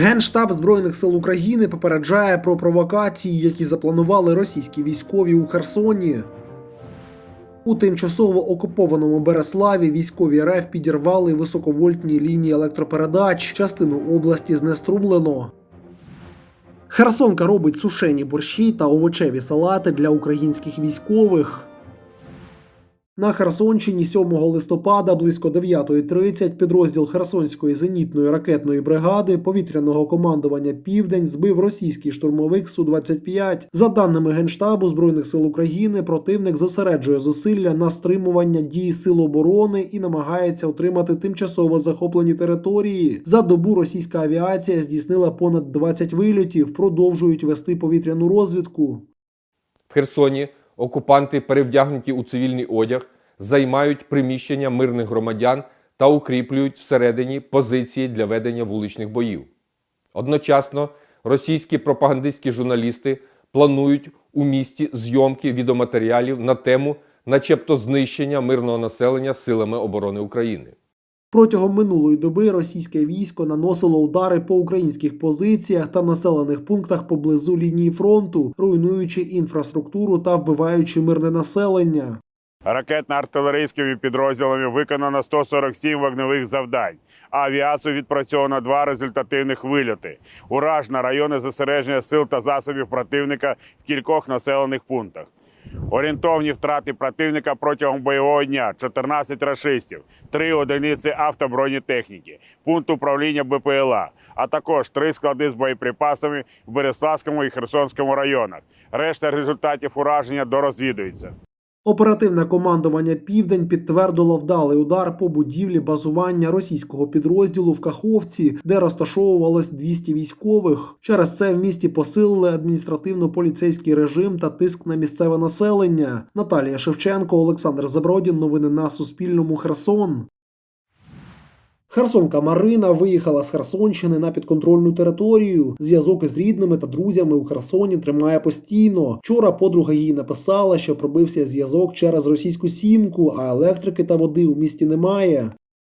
Генштаб Збройних сил України попереджає про провокації, які запланували російські військові у Херсоні. У тимчасово окупованому Береславі військові РФ підірвали високовольтні лінії електропередач. Частину області знеструмлено. Херсонка робить сушені борщі та овочеві салати для українських військових. На Херсонщині 7 листопада близько 9.30 підрозділ Херсонської зенітної ракетної бригади повітряного командування Південь збив російський штурмовик Су-25. За даними Генштабу Збройних сил України, противник зосереджує зусилля на стримування дії сил оборони і намагається отримати тимчасово захоплені території. За добу російська авіація здійснила понад 20 вильотів, продовжують вести повітряну розвідку. В Херсоні окупанти, перевдягнуті у цивільний одяг, займають приміщення мирних громадян та укріплюють всередині позиції для ведення вуличних боїв. Одночасно російські пропагандистські журналісти планують у місті зйомки відеоматеріалів на тему, начебто, знищення мирного населення силами оборони України. Протягом минулої доби російське військо наносило удари по українських позиціях та населених пунктах поблизу лінії фронту, руйнуючи інфраструктуру та вбиваючи мирне населення. Ракетно-артилерійськими підрозділами виконано 147 вогневих завдань. А авіацію відпрацьовано два результативних вильоти. Уражено райони зосередження сил та засобів противника в кількох населених пунктах. Орієнтовні втрати противника протягом бойового дня 14 рашистів, 3 одиниці автобронетехніки, пункт управління БПЛА, а також 3 склади з боєприпасами в Береславському і Херсонському районах. Решта результатів ураження дорозвідується. Оперативне командування Південь підтвердило вдалий удар по будівлі базування російського підрозділу в Каховці, де розташовувалось 200 військових. Через це в місті посилили адміністративно-поліцейський режим та тиск на місцеве населення. Наталія Шевченко, Олександр Забродін. Новини на Суспільному. Херсон. Херсонка Марина виїхала з Херсонщини на підконтрольну територію. Зв'язок із рідними та друзями у Херсоні тримає постійно. Вчора подруга їй написала, що пробився зв'язок через російську сімку, а електрики та води у місті немає.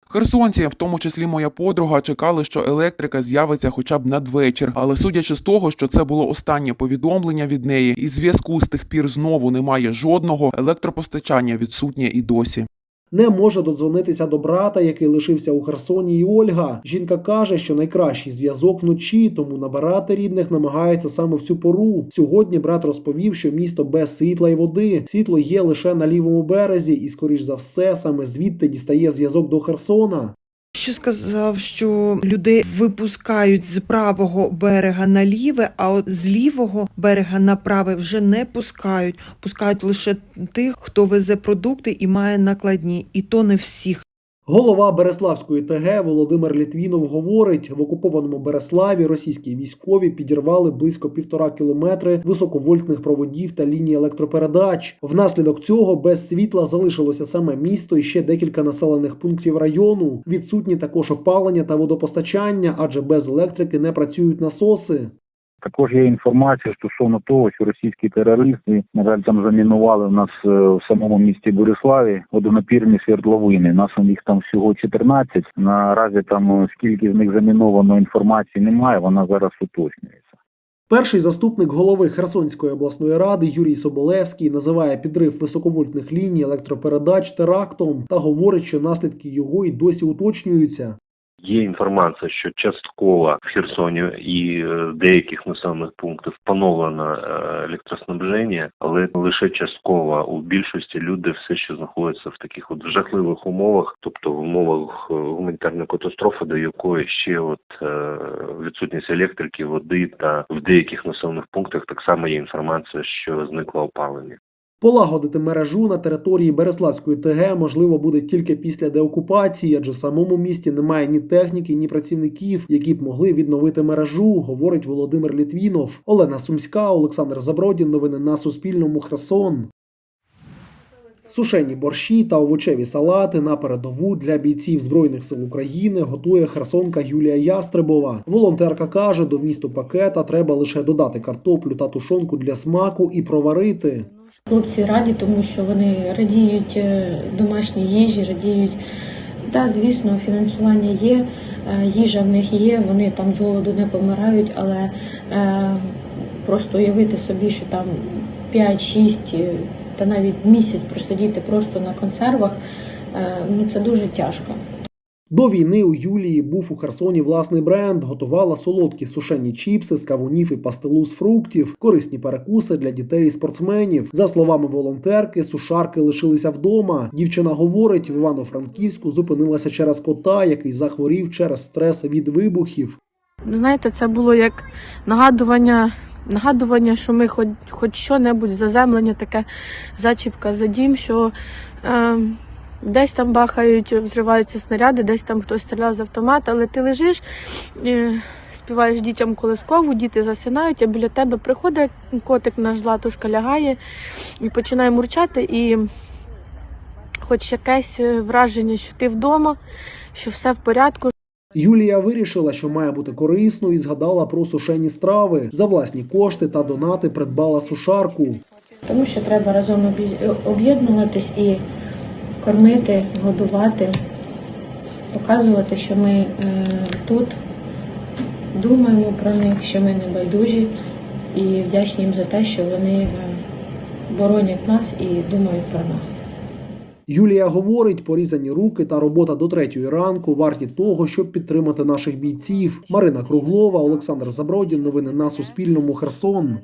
Херсонці, в тому числі моя подруга, чекали, що електрика з'явиться хоча б надвечір. Але судячи з того, що це було останнє повідомлення від неї, і зв'язку з тих пір знову немає жодного, електропостачання відсутнє і досі. Не може додзвонитися до брата, який лишився у Херсоні, і Ольга. Жінка каже, що найкращий зв'язок вночі, тому набирати рідних намагається саме в цю пору. Сьогодні брат розповів, що місто без світла і води. Світло є лише на лівому березі, і, скоріш за все, саме звідти дістає зв'язок до Херсона. Ще сказав, що людей випускають з правого берега на ліве, а от з лівого берега на праве вже не пускають. Пускають лише тих, хто везе продукти і має накладні, і то не всіх. Голова Береславської ТГ Володимир Літвінов говорить, в окупованому Береславі російські військові підірвали близько півтора кілометри високовольтних проводів та ліній електропередач. Внаслідок цього без світла залишилося саме місто і ще декілька населених пунктів району. Відсутні також опалення та водопостачання, адже без електрики не працюють насоси. Також є інформація стосовно того, що російські терористи, на жаль, там замінували в нас е, в самому місті Бориславі водонапірні свердловини. Нас у них там всього 14. Наразі там е, скільки з них заміновано інформації немає. Вона зараз уточнюється. Перший заступник голови Херсонської обласної ради Юрій Соболевський називає підрив високовольтних ліній електропередач терактом та говорить, що наслідки його і досі уточнюються. Є інформація, що частково в Херсоні і е, деяких населених пунктах поновлено е, електроснабження, але лише частково у більшості люди все ще знаходяться в таких от жахливих умовах, тобто в умовах е, гуманітарної катастрофи, до якої ще от відсутність електрики, води та в деяких населених пунктах так само є інформація, що зникло опалення. Полагодити мережу на території Береславської ТГ можливо буде тільки після деокупації, адже в самому місті немає ні техніки, ні працівників, які б могли відновити мережу, говорить Володимир Літвінов. Олена Сумська, Олександр Забродін. Новини на Суспільному. Херсон. Сушені борщі та овочеві салати на передову для бійців Збройних сил України готує херсонка Юлія Ястребова. Волонтерка каже, до вмісту пакета треба лише додати картоплю та тушонку для смаку і проварити. Хлопці раді, тому що вони радіють е, домашній їжі, радіють Так, звісно, фінансування є, е, їжа в них є, вони там з голоду не помирають, але е, просто уявити собі, що там 5-6 е, та навіть місяць просидіти просто на консервах, ну це дуже тяжко. До війни у Юлії був у Херсоні власний бренд, готувала солодкі сушені чіпси з кавунів і пастилу з фруктів, корисні перекуси для дітей і спортсменів. За словами волонтерки, сушарки лишилися вдома. Дівчина говорить, в Івано-Франківську зупинилася через кота, який захворів через стрес від вибухів. Знаєте, це було як нагадування, нагадування, що ми хоч, хоч що-небудь заземлення, таке зачіпка за дім, що е, десь там бахають, взриваються снаряди, десь там хтось стріляв з автомата, але ти лежиш, е, співаєш дітям колискову, діти засинають, а біля тебе приходить котик наш златушка лягає і починає мурчати, і хоч якесь е, враження, що ти вдома, що все в порядку. Юлія вирішила, що має бути корисною і згадала про сушені страви. За власні кошти та донати придбала сушарку. Тому що треба разом об'є- об'єднуватись і кормити, годувати, показувати, що ми е, тут думаємо про них, що ми не байдужі і вдячні їм за те, що вони е, боронять нас і думають про нас. Юлія говорить, порізані руки та робота до третьої ранку варті того, щоб підтримати наших бійців. Марина Круглова, Олександр Забродін. Новини на Суспільному. Херсон.